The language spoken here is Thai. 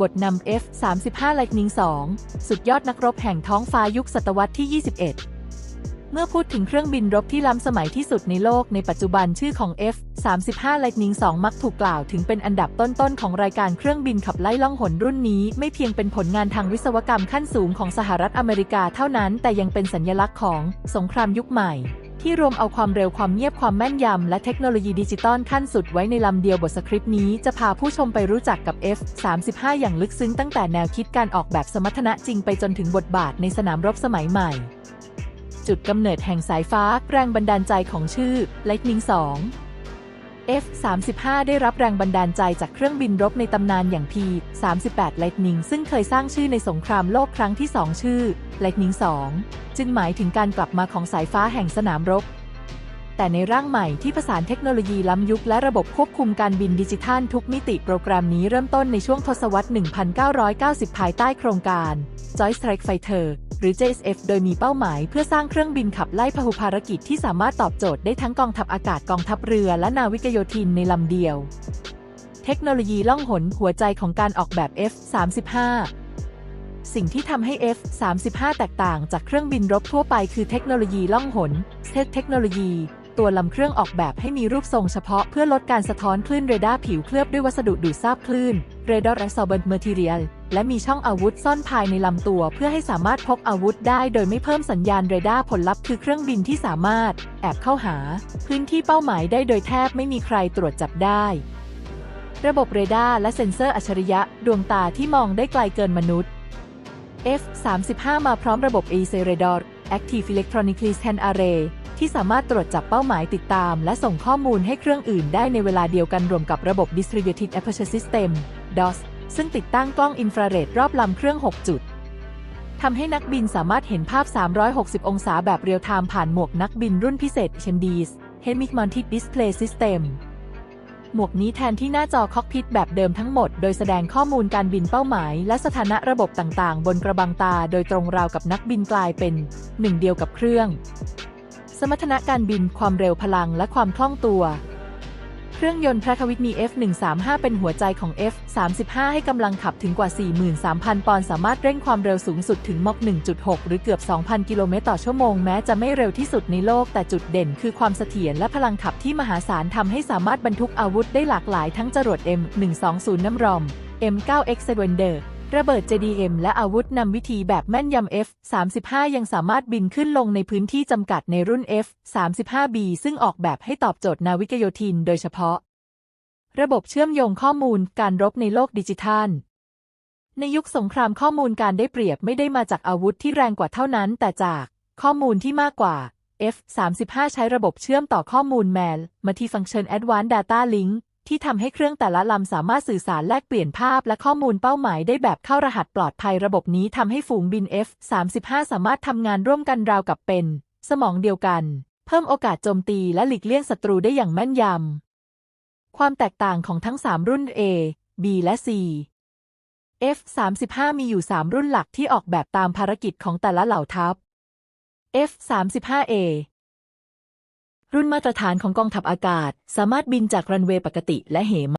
บทนำ F-35 Lightning II สุดยอดนักรบแห่งท้องฟ้ายุคศตวรรษที่ 21 เมื่อพูดถึงเครื่องบินรบที่ล้ำสมัยที่สุดในโลกในปัจจุบันชื่อของ F-35 Lightning II มักถูกกล่าวถึงเป็นอันดับต้นๆ ของรายการเครื่องบินขับไล่ล่องหนรุ่นนี้ ไม่เพียงเป็นผลงานทางวิศวกรรมขั้นสูงของสหรัฐอเมริกาเท่านั้น แต่ยังเป็นสัญลักษณ์ของสงครามยุคใหม่ ที่รวมเอาความเร็วความเงียบความแม่นยำ และเทคโนโลยีดิจิตอลขั้นสุดไว้ในลำเดียวบทสคริปต์นี้จะพาผู้ชมไปรู้จักกับ F-35 อย่างลึกซึ้งตั้งแต่แนวคิดการออกแบบสมรรถนะจริงไปจนถึงบทบาทในสนามรบสมัยใหม่ จุดกำเนิดแห่งสายฟ้า แรงบันดาลใจของชื่อ Lightning 2 F-35 ได้รับแรงบันดาลใจจากเครื่องบินรบในตำนานอย่าง P-38 Lightning ซึ่งเคยสร้างชื่อในสงครามโลกครั้งที่ 2 ชื่อ Lightning 2 จึงหมายถึงการกลับมาของสายฟ้าแห่งสนามรบ แต่ในร่างใหม่ที่ผสานเทคโนโลยีล้ำยุคและระบบควบคุมการบินดิจิทัลทุกมิติโปรแกรมนี้เริ่มต้นในช่วงทศวรรษ 1990 ภายใต้โครงการ Joint Strike Fighter หรือ JSF โดยมีเป้าหมายเพื่อสร้างเครื่องบินขับไล่พหุภารกิจที่สามารถตอบโจทย์ได้ทั้งกองทัพอากาศกองทัพเรือและนาวิกโยธินในลำเดียว เทคโนโลยีล่องหนหัวใจของการออกแบบ F-35 สิ่งที่ทำให้ F-35 แตกต่างจากเครื่องบินรบทั่วไปคือเทคโนโลยีล่องหนเทคโนโลยี ตัวลำเครื่องออกแบบให้มีรูปทรงเฉพาะเพื่อลดการสะท้อนคลื่นเรดาร์ผิวเคลือบด้วยวัสดุดูดซาบคลื่น Radar Absorbent Material และมีช่องอาวุธซ่อนภายในลำตัว เพื่อให้สามารถพกอาวุธได้โดยไม่เพิ่มสัญญาณเรดาร์ผลลัพธ์คือเครื่องบินที่สามารถ แอบเข้าหา พื้นที่เป้าหมายได้โดยแทบไม่มีใครตรวจจับได้ ระบบเรดาร์และเซ็นเซอร์อัจฉริยะดวงตาที่มองได้ไกลเกินมนุษย์ F-35 มาพร้อมระบบ EC Radar Active Electronically Scan Array ที่สามารถตรวจจับเป้าหมายติดตาม และส่งข้อมูลให้เครื่องอื่นได้ในเวลาเดียวกันรวมกับระบบ Distributed Aperture System DOS ซึ่งติดตั้งกล้องอินฟราเรดรอบลำเครื่อง 6 จุดทำให้นักบินสามารถเห็นภาพ 360 องศาแบบเรียลไทม์ผ่านหมวกนักบินรุ่นพิเศษ HMDs Hemic Mounted Display System หมวกนี้แทนที่หน้าจอคอกพิทแบบเดิมทั้งหมด โดยแสดงข้อมูลการบินเป้าหมาย และสถานะระบบต่างๆ บนกระบังตา โดยตรงราวกับนักบินกลายเป็น หนึ่งเดียวกับเครื่อง มรรถนะการบิน ความเร็วพลังและความคล่องตัว เครื่องยนต์พระควิตมี F135 เป็นหัวใจของ F35 ให้กำลังขับถึงกว่า 43,000 ปอนด์ สามารถเร่งความเร็วสูงสุดถึงมอก1.6 หรือเกือบ 2,000 กิโลเมตรต่อชั่วโมง แม้จะไม่เร็วที่สุดในโลก แต่จุดเด่นคือความเสถียรและพลังขับที่มหาศาลทำให้สามารถบรรทุกอาวุธได้หลากหลายทั้งจรวด M120 น้ำรอม M9X s e v e n d e r ระเบิด JDM และอาวุธนำวิธีแบบแม่นยำ F35 ยังสามารถบินขึ้นลงในพื้นที่จำกัดในรุ่น F35B ซึ่งออกแบบให้ตอบโจทย์นาวิกโยธินโดยเฉพาะ ระบบเชื่อมโยงข้อมูลการรบในโลกดิจิทัล ในยุคสงครามข้อมูลการได้เปรียบไม่ได้มาจากอาวุธที่แรงกว่าเท่านั้น แต่จากข้อมูลที่มากกว่า F35 ใช้ระบบเชื่อมต่อข้อมูล MAL Multifunction Advanced Data Link ที่ทำให้เครื่องแต่ละลำสามารถสื่อสารแลกเปลี่ยนภาพและข้อมูลเป้าหมายได้แบบเข้ารหัสปลอดภัยระบบนี้ทำให้ฝูงบิน F35 สามารถทำงานร่วมกันราวกับเป็น สมองเดียวกัน เพิ่มโอกาสโจมตีและหลีกเลี่ยงศัตรูได้อย่างแม่นยำ ความแตกต่างของทั้ง 3 รุ่น A B และ C F35 มีอยู่ 3 รุ่นหลักที่ออกแบบตามภารกิจของแต่ละเหล่าทัพ F35A รุ่นมาตรฐานของกองทัพอากาศ สามารถบินจากรันเวย์ปกติและเห